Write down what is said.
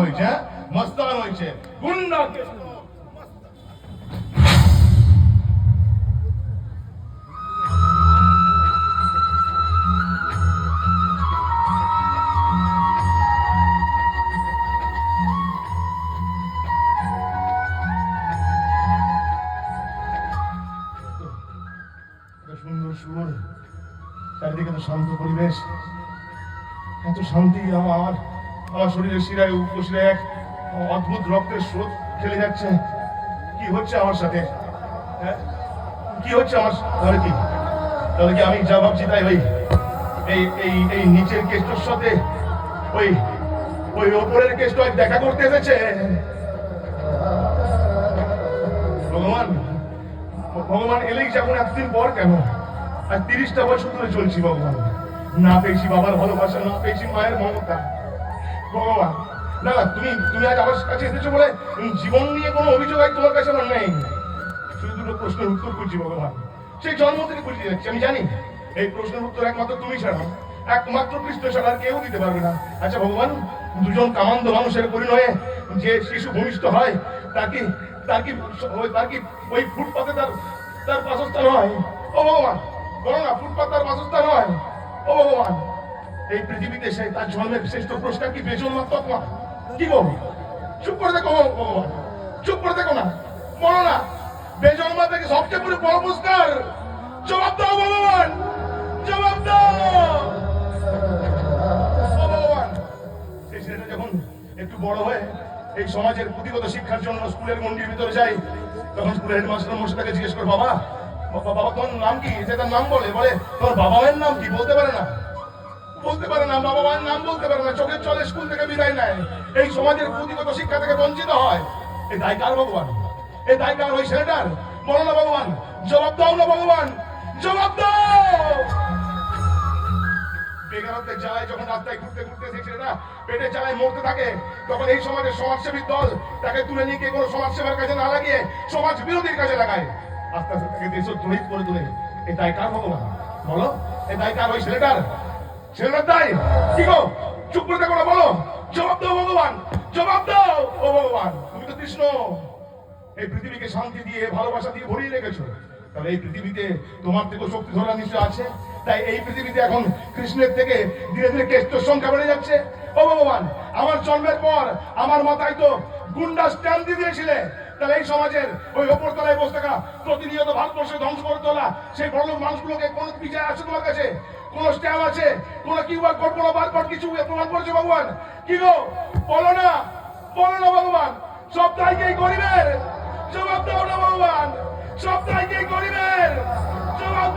হয়েছে হ্যাঁ? মস্তান হয়েছে। গুন্ডা সুন্দর চারিদিকে তো শান্ত পরিবেশ। এত শান্তি আমার। আমার শরীরের শিরায় উপশিরায় এক অদ্ভুত রক্তের স্রোত খেলে যাচ্ছে। কি হচ্ছে আমার সাথে? হ্যাঁ? কি হচ্ছে আমার তাহলে কি? তাহলে কি আমি যা ভাবছি তাই ওই এই এই এই নিচের কেষ্টর সাথে ওই ওই ওপরের কেষ্ট দেখা করতে এসেছে। ভগবান ভগবান এলেই যেমন এতদিন পর কেন? আর তিরিশটা বছর ধরে চলছি ভগবান। না পেয়েছি বাবার ভালোবাসা, না পেয়েছি মায়ের মমতা। ভগবান। না না, তুমি তুমি আজ আমার কাছে এসেছ বলে জীবন নিয়ে কোনো অভিযোগ আজ তোমার কাছে আমার নেই। শুধু দুটো প্রশ্নের উত্তর খুঁজছি, ভগবান। সেই জন্ম থেকে খুঁজে যাচ্ছি, আমি জানি। এই প্রশ্নের উত্তর একমাত্র তুমি ছাড়া। একমাত্র কৃষ্ণ ছাড়া আর কেউ দিতে পারবে না। আচ্ছা ভগবান, দুজন কামান্দ মানুষের পরিণয়ে যে শিশু ভূমিষ্ঠ হয়, তার কি তার কি তার কি ওই ফুটপাতে তার তার বাসস্থান হয়? ও ভগবান, বলো না, ফুটপাত তার বাসস্থান এই পৃথিবীতে সে তার জন্মের শ্রেষ্ঠ পুরস্কার কি মাত্র তোমার কি গো চুপ করে দেখো চুপ করে দেখো না। বলো না। বেজন্মা থেকে সবচেয়ে বড় পুরস্কার। জবাব দাও ভগবান জবাব দাও। একটু বড় হয়ে এই সমাজের পুঁথিগত শিক্ষার জন্য স্কুলের মন্ডির ভিতরে যায়, তখন স্কুলের হেডমাস্টার মশাই তাকে জিজ্ঞেস করে, বাবা বাবা বাবা তোমার নাম কি? সে তার নাম বলে বলে তোমার বাবা মায়ের নাম কি? বলতে পারে না। বলতে পারে না, বাবা মার নাম বলতে পারে না, চোখের চলে স্কুল থেকে বিদায় নেয়। এই সমাজের পুঁথিগত শিক্ষা থেকে বঞ্চিত হয়। এই দায় কার ভগবান? এই দায় কার ওই ছেলেটার? বলো না ভগবান, জবাব দাও না ভগবান, জবাব দাও! বেকারত্বের জ্বালায় যখন রাস্তায় ঘুরতে ঘুরতে সেই ছেলেটা পেটে জ্বালায় মরতে থাকে, তখন এই সমাজের সমাজসেবী দল তাকে তুলে নিয়ে কোনো সমাজসেবার কাজে না লাগিয়ে সমাজ বিরোধীর কাজে লাগায়। আস্তে আস্তে তাকে দেশদ্রোহিত করে তুলে। এই দায় কার ভগবান? বলো এই দায় কার ওই ছেলেটার? ছেলেটার দায় কি গো? চুপ করে না, বলো। জবাব দাও, ভগবান। জবাব দাও, ও ভগবান। তুমি তো কৃষ্ণ। এই পৃথিবীকে শান্তি দিয়ে, ভালোবাসা দিয়ে ভরিয়ে রেখেছো। তাহলে এই পৃথিবীতে তোমার থেকে শক্তি ধরা নিশ্চয় আছে? তাই এই পৃথিবীতে এখন কৃষ্ণের থেকে ধীরে ধীরে কেষ্টর সংখ্যা বেড়ে যাচ্ছে। ও ভগবান, আমার জন্মের পর আমার মাথায় তো গুন্ডা স্ট্যাম্প দিয়ে দিয়েছিলে। তাহলে এই সমাজের, ওই ওপর তলায় বসে থাকা প্রতিনিয়ত ভারতবর্ষে ধ্বংস করে তোলা সেই বড় মানুষগুলোকে কোন বিচার আছে তোমার কাছে? কোন স্ট্যাম্প আছে? কোন কি বা কোন বারবার কিছু প্রমাণ করেছে ভগবান? কি গো? বলো না বলো না ভগবান। সব দায়কে গরিবের। জবাব দাও না ভগবান। সব দায়কে গরিবের। জবাব